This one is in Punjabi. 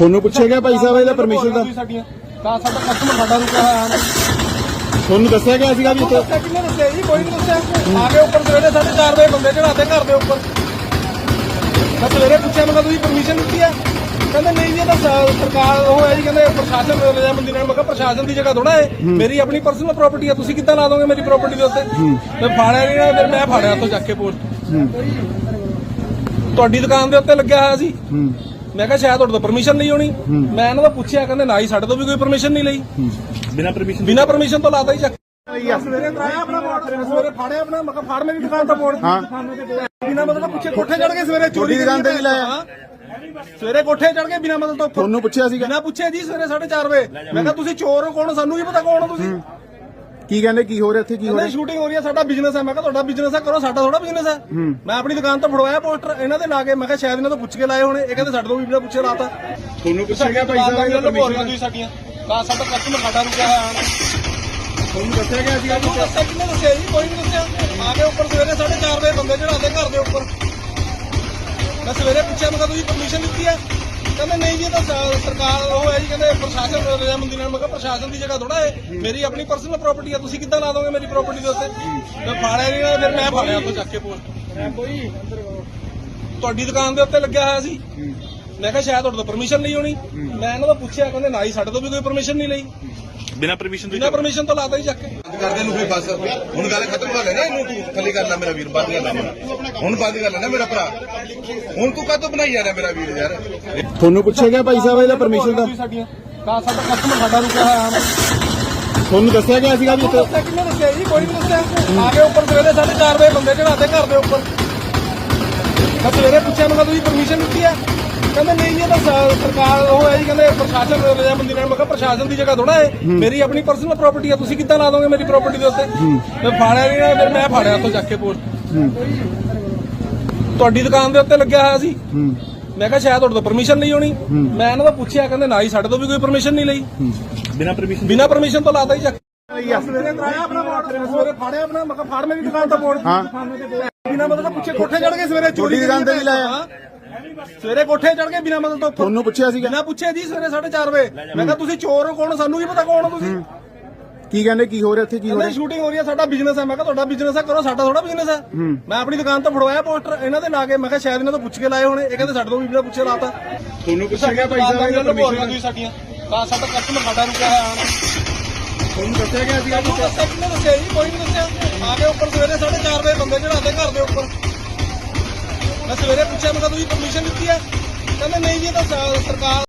ਤੁਹਾਨੂੰ ਪੁੱਛਿਆ ਗਿਆ ਭਾਈ ਸਾਹਿਬ ਇਹਦਾ ਪਰਮਿਸ਼ਨ ਦਾ? ਸਾਡੀਆਂ। ਤਾਂ ਸਾਡਾ ਕਸਟਮਰ ਸਾਡਾ ਰੁਕਿਆ ਹੋਇਆ ਹੈ। ਤੁਹਾਨੂੰ ਦੱਸਿਆ ਗਿਆ ਸੀਗਾ ਵੀ ਇੱਥੇ ਦੱਸਿਆ ਕਿੰਨੇ ਦੱਸਿਆ ਜੀ? ਕੋਈ ਨਹੀਂ ਦੱਸਿਆ। ਆ ਕੇ ਉੱਪਰ ਸਵੇਰੇ 4:30 ਵਜੇ ਬੰਦੇ ਚੜਾਤੇ ਘਰ ਦੇ ਉੱਪਰ। ਮੈਂ ਸਵੇਰੇ ਪੁੱਛਿਆ ਮੈਂ ਕਿਹਾ ਤੁਸੀਂ ਪਰਮਿਸ਼ਨ ਦਿੱਤੀ ਹੈ? ਕਹਿੰਦੇ ਨਹੀਂ ਜੀ ਇਹ ਤਾਂ ਸ- ਸਰਕਾਰ ਉਹ ਹੈ ਜੀ ਕਹਿੰਦੇ ਪ੍ਰਸ਼ਾਸਨ ਰਜਾਮੰਦੀ ਨਾਲ। ਮੈਂ ਕਿਹਾ ਪ੍ਰਸ਼ਾਸਨ ਦੀ ਜਗ੍ਹਾ ਥੋੜਾ ਹੈ। ਮੇਰੀ ਆਪਣੀ ਪਰਸਨਲ ਪ੍ਰਾਪਰਟੀ ਹੈ ਤੁਸੀਂ ਕਿੱਦਾਂ ਲਾ ਦੋਗੇ ਮੇਰੀ ਪ੍ਰਾਪਰਟੀ ਦੇ ਉੱਤੇ? ਮੈਂ ਫਾੜਿਆ ਨਹੀਂ ਨਾ ਫਿਰ ਮੈਂ ਫਾੜਿਆ ਤੋਂ ਚੱਕ ਕੇ ਪੋਸਟ ਤੁਹਾਡੀ ਦੁਕਾਨ ਦੇ ਉੱਤੇ ਲੱਗਿਆ ਹੋਇਆ ਸੀ? ਮੈਂ ਕਿਹਾ ਸ਼ਾਇਦ ਤੁਹਾਡੇ ਤੋਂ ਪਰਮਿਸ਼ਨ ਨਹੀਂ ਹੋਣੀ। ਮੈਂ ਇਹਨਾਂ ਦਾ ਪੁੱਛਿਆ ਕਹਿੰਦੇ ਨਾ ਹੀ ਸਾਡੇ ਤੋਂ ਵੀ ਕੋਈ ਪਰਮਿਸ਼ਨ ਨਹੀਂ ਲਈ। ਬਿਨਾ ਪਰਮਿਸ਼ਨ ਬਿਨਾ ਪਰਮਿਸ਼ਨ ਤੋਂ ਲਾਤਾ ਹੀ ਚੱਕ। ਸਵੇਰੇ ਕਰਾਇਆ ਆਪਣਾ ਬੋਰਡ ਸਵੇਰੇ ਫਾੜਿਆ ਆਪਣਾ ਮੈਂ ਕਿਹਾ ਫਾੜ ਮੇਰੀ ਦੁਕਾਨ ਤੋਂ। ਬਿਨਾ ਮਤਲਬ ਪੁੱਛੇ ਕੋਠੇ ਚੜ ਕੇ ਸਵੇਰੇ ਚੋਰੀ ਤੁਹਾਡੀ ਦੁਕਾਨ ਤੇ ਵੀ ਲਾਇਆ? ਹਾਂ। ਸਵੇਰੇ ਕੋਠੇ ਚੜ ਕੇ ਬਿਨਾ ਮਤਲਬ ਤੋਂ ਤੁਹਾਨੂੰ ਪੁੱਛਿਆ ਸੀਗਾ। ਬਿਨਾ ਪੁੱਛੇ ਜੀ ਸਵੇਰੇ 4:30 ਵਜੇ। ਮੈਂ ਕਿਹਾ ਤੁਸੀਂ ਚੋਰ ਹੋ ਕੌਣ? ਸਾਨੂੰ ਵੀ ਪਤਾ ਕੌਣ ਹੋ ਤੁਸੀਂ? ਕੀ ਕਹਿੰਦੇ ਕੀ ਹੋ ਰਿਹਾ ਇੱਥੇ ਕੀ ਹੋ ਕਹਿੰਦੇ ਰਿਹਾ? ਸ਼ੂਟਿੰਗ ਹੋ ਰਹੀ ਹੈ ਸਾਡਾ ਬਿਜ਼ਨਸ ਹੈ। ਮੈਂ ਕਿਹਾ ਤੁਹਾਡਾ ਬਿਜ਼ਨਸ ਹੈ ਕਰੋ ਸਾਡਾ ਥੋੜਾ ਬਿਜ਼ਨਸ ਹੈ। ਮੈਂ ਆਪਣੀ ਦੁਕਾਨ ਤੋਂ ਫੜਵਾਇਆ ਪੋਸਟਰ ਇਹਨਾਂ ਦੇ ਲਾ ਕੇ ਮੈਂ ਕਿਹਾ ਸ਼ਾਇਦ ਇਹਨਾਂ ਤੋਂ ਪੁੱਛ ਕੇ ਲਾਏ ਹੋਣੇ। ਇਹ ਕਹਿੰਦੇ ਸਾਡੇ ਤੋਂ ਵੀ ਬਿਨਾ ਪੁੱਛੇ ਲਾਤਾ। ਤੁਹਾਨੂੰ ਪੁੱਛਿਆ ਗਿਆ ਭਾਈ ਸਾਹਿਬ ਇਹਦਾ ਪਰਮਿਸ਼ਨ ਤੁਸੀਂ ਸਾਡੀਆਂ। ਤਾਂ ਸਾਡਾ ਕਸਟਮਰ ਸਾਡਾ ਰੁਕਿਆ ਹੋਇਆ ਹੈ। ਤੁਹਾਨੂੰ ਦੱਸਿਆ ਗਿਆ ਸੀਗਾ ਤੁਹਾਨੂੰ ਦੱਸਿਆ ਕਿੰਨੇ ਦੱਸਿਆ ਜੀ? ਕੋਈ ਨਹੀਂ ਦੱਸਿਆ। ਆ ਕੇ ਉੱਪਰ ਸਵੇਰੇ 4:30 ਵਜੇ ਬੰਦੇ ਚੜਾਤੇ ਘਰ ਦੇ ਉੱਪਰ। ਮੈਂ ਸਵੇਰੇ ਪੁੱਛਿਆ ਮੈਂ ਕਿਹਾ ਤੁਸੀਂ ਪਰਮਿਸ਼ਨ ਦਿੱਤੀ ਹੈ? ਕਹਿੰਦੇ ਨਹੀਂ ਜੀ ਇਹ ਤਾਂ ਸ- ਸਰਕਾਰ ਉਹ ਹੈ ਜੀ ਕਹਿੰਦੇ ਪ੍ਰਸ਼ਾਸਨ ਰਜਾਮੰਦੀ ਨਾਲ ਮੈਂ ਕਿਹਾ ਪ੍ਰਸ਼ਾਸਨ ਦੀ ਜਗ੍ਹਾ ਥੋੜਾ ਹੈ। ਮੇਰੀ ਆਪਣੀ ਪਰਸਨਲ ਪ੍ਰਾਪਰਟੀ ਹੈ ਤੁਸੀਂ ਕਿੱਦਾਂ ਲਾ ਦੋਗੇ ਮੇਰੀ ਪ੍ਰਾਪਰਟੀ ਦੇ ਉੱਤੇ? ਮੈਂ ਫਾੜਿਆ ਨਹੀਂ ਨਾ ਫਿਰ ਮੈਂ ਫਾੜਿਆ ਤੋਂ ਚੱਕ ਕੇ ਪੋਸਟ। ਤੁਹਾਡੀ ਦੁਕਾਨ ਦੇ ਉੱਤੇ ਲੱਗਿਆ ਹੋਇਆ ਸੀ? ਮੈਂ ਕਿਹਾ ਸ਼ਾਇਦ ਤੁਹਾਡੇ ਤੋਂ ਪਰਮਿਸ਼ਨ ਨਹੀਂ ਹੋਣੀ। ਮੈਂ ਇਹਨਾਂ ਤੋਂ ਪੁੱਛਿਆ ਕਹਿੰਦੇ ਨਾ ਹੀ ਸਾਡੇ ਤੋਂ ਵੀ ਕੋਈ ਪਰਮਿਸ਼ਨ ਨਹੀਂ ਲਈ। ਬਿਨਾ ਪਰਮਿਸ਼ਨ ਬਿਨਾਂ ਪਰਮਿਸ਼ਨ ਤੋਂ ਲਾਤਾ ਹੀ ਚੱਕ ਕੇ। ਕਰਦੇ ਨੂੰ ਕੋਈ ਬਸ। ਹੁਣ ਗੱਲ ਖਤਮ ਕਰ ਲੈਣਾ ਇਹਨੂੰ ਤੂੰ ਥੱਲੇ ਕਰ ਲੈ ਮੇਰਾ ਵੀਰ ਬੰਦ ਕਰ ਲੈ ਮੇਰਾ। ਹੁਣ ਬੰਦ ਕਰ ਲੈਣਾ ਮੇਰਾ ਭਰਾ। ਹੁਣ ਤੂੰ ਕਾਹਤੋਂ ਬਣਾਈ ਜਾ ਰਿਹਾ ਮੇਰਾ ਵੀਰ ਯਾਰ? ਤੁਹਾਨੂੰ ਪੁੱਛਿਆ ਗਿਆ ਭਾਈ ਸਾਹਿਬ ਇਹਦਾ ਪਰਮਿਸ਼ਨ ਦਾ? ਸਾਡੀਆਂ ਤਾਂ ਸਾਡਾ ਕਸਟਮਰ ਸਾਡਾ ਰੁਕਿਆ ਹੋਇਆ ਹੈ। ਤੁਹਾਨੂੰ ਦੱਸਿਆ ਗਿਆ ਸੀਗਾ ਵੀ ਇੱਥੇ ਦੱਸਿਆ ਕਿੰਨੇ ਦੱਸਿਆ ਜੀ? ਕੋਈ ਨਹੀਂ ਦੱਸਿਆ। ਆ ਕੇ ਉੱਪਰ ਸਵੇਰੇ 4:30 ਵਜੇ ਬੰਦੇ ਚੜਾਤੇ ਘਰ ਦੇ ਉੱਪਰ। ਮੈਂ ਸਵੇਰੇ ਪੁੱਛਿਆ ਮੈਂ ਕਿਹਾ ਤੁਸੀਂ ਪਰਮਿਸ਼ਨ ਦਿੱਤੀ ਹੈ? ਕਹਿੰਦੇ ਨਹੀਂ ਇਹ ਤਾਂ ਸ- ਸਰਕਾਰ ਉਹ ਹੈ ਜੀ ਕਹਿੰਦੇ ਪ੍ਰਸ਼ਾਸਨ ਰਜਾਮੰਦੀ ਨਾਲ ਮੈਂ ਕਿਹਾ ਪ੍ਰਸ਼ਾਸਨ ਦੀ ਜਗ੍ਹਾ ਥੋੜਾ ਹੈ। ਮੇਰੀ ਆਪਣੀ ਪਰਸਨਲ ਪ੍ਰਾਪਰਟੀ ਹੈ ਤੁਸੀਂ ਕਿੱਦਾਂ ਲਾ ਦੋਗੇ ਮੇਰੀ ਪ੍ਰਾਪਰਟੀ ਦੇ ਉੱਤੇ? ਮੈਂ ਫਾੜਿਆ ਨਹੀਂ ਨਾ ਫਿਰ ਮੈਂ ਫਾੜਿਆ ਤੋਂ ਚੱਕ ਕੇ ਪੋਸਟ ਤੁਹਾਡੀ ਦੁਕਾਨ ਦੇ ਉੱਤੇ ਲੱਗਿਆ ਹੋਇਆ ਸੀ? ਮੈਂ ਕਿਹਾ ਸ਼ਾਇਦ ਤੁਹਾਡੇ ਤੋਂ ਪਰਮਿਸ਼ਨ ਨਹੀਂ ਹੋਣੀ। ਮੈਂ ਇਹਨਾਂ ਦਾ ਪੁੱਛਿਆ ਕਹਿੰਦੇ ਨਾ ਹੀ ਸਾਡੇ ਤੋਂ ਵੀ ਕੋਈ ਪਰਮਿਸ਼ਨ ਨਹੀਂ ਲਈ। ਬਿਨਾ ਪਰਮਿਸ਼ਨ ਬਿਨਾ ਪਰਮਿਸ਼ਨ ਤੋਂ ਲਾਤਾ ਹੀ ਚੱਕ। ਸਵੇਰੇ ਕਰਾਇਆ ਆਪਣਾ ਬੋਰਡ ਸਵੇਰੇ ਫਾੜਿਆ ਆਪਣਾ ਮੈਂ ਕਿਹਾ ਫਾੜ ਮੇਰੀ ਦੁਕਾਨ ਤੋਂ ਬੋਰਡ ਹਾਂ। ਬਿਨਾ ਮਤਲਬ ਪੁੱਛੇ ਕੋਠੇ ਚੜ ਕੇ ਸਵੇਰੇ ਚੋਰੀ ਦੁਕਾਨ ਤੇ ਵੀ ਲਾਇਆ? ਸਵੇਰੇ ਕੋਠੇ ਚੜ ਕੇ ਬਿਨਾ ਮਤਲਬ ਤੋਂ ਤੁਹਾਨੂੰ ਪੁੱਛਿਆ ਸੀਗਾ? ਬਿਨਾ ਪੁੱਛੇ ਜੀ ਸਵੇਰੇ 4:30 ਵਜੇ। ਮੈਂ ਕਿਹਾ ਤੁਸੀਂ ਚੋਰ ਹੋ ਕੌਣ? ਸਾਨੂੰ ਵੀ ਪਤਾ ਕੌਣ ਹੋ ਤੁਸੀਂ? ਕੀ ਕਹਿੰਦੇ ਕੀ ਹੋ ਰਿਹਾ ਇੱਥੇ ਕੀ ਹੋ ਰਿਹਾ? ਸ਼ੂਟਿੰਗ ਹੋ ਰਹੀ ਹੈ ਸਾਡਾ ਬਿਜ਼ਨਸ ਹੈ। ਮੈਂ ਕਿਹਾ ਤੁਹਾਡਾ ਬਿਜ਼ਨਸ ਹੈ ਕਰੋ ਸਾਡਾ ਥੋੜਾ ਬਿਜ਼ਨਸ ਹੈ। ਮੈਂ ਆਪਣੀ ਦੁਕਾਨ ਤੋਂ ਫੜਵਾਇਆ ਪੋਸਟਰ ਇਹਨਾਂ ਦੇ ਲਾ ਕੇ ਮੈਂ ਕਿਹਾ ਸ਼ਾਇਦ ਇਹਨਾਂ ਤੋਂ ਪੁੱਛ ਕੇ ਲਾਏ ਹੋਣੇ। ਇਹ ਕਹਿੰਦੇ ਸਾਡੇ ਤੋਂ ਵੀ ਬਿਨਾ ਪੁੱਛੇ ਲਾਤਾ। ਤੁਹਾਨੂੰ ਪੁੱਛਿਆ ਗਿਆ ਭਾਈ ਸਾਹਿਬ ਇਹਦਾ ਪਰਮਿਸ਼ਨ ਤੁਸੀਂ ਸਾਡੀਆਂ। ਤਾਂ ਸਾਡਾ ਕਸਟਮਰ ਸਾਡਾ ਰੁਕਿਆ ਹੋਇਆ ਹੈ ਤੁਹਾਨੂੰ ਦੱਸਿਆ ਗਿਆ ਸੀਗਾ ਤੁਹਾਨੂੰ ਦੱਸਿਆ ਕਿੰਨੇ ਦੱਸਿਆ ਜੀ? ਕੋਈ ਨਹੀਂ ਦੱਸਿਆ। ਆ ਕੇ ਉੱਪਰ ਸਵੇਰੇ 4:30 ਵਜੇ ਬੰਦੇ ਚੜਾਤੇ ਘਰ ਦੇ ਉੱਪਰ। ਮੈਂ ਸਵੇਰੇ ਪੁੱਛਿਆ, ਮੈਂ ਕਿਹਾ ਤੁਸੀਂ ਪਰਮਿਸ਼ਨ ਦਿੱਤੀ ਹੈ? ਕਹਿੰਦੇ, ਨਹੀਂ ਜੀ, ਇਹ ਤਾਂ ਸ- ਸਰਕਾਰ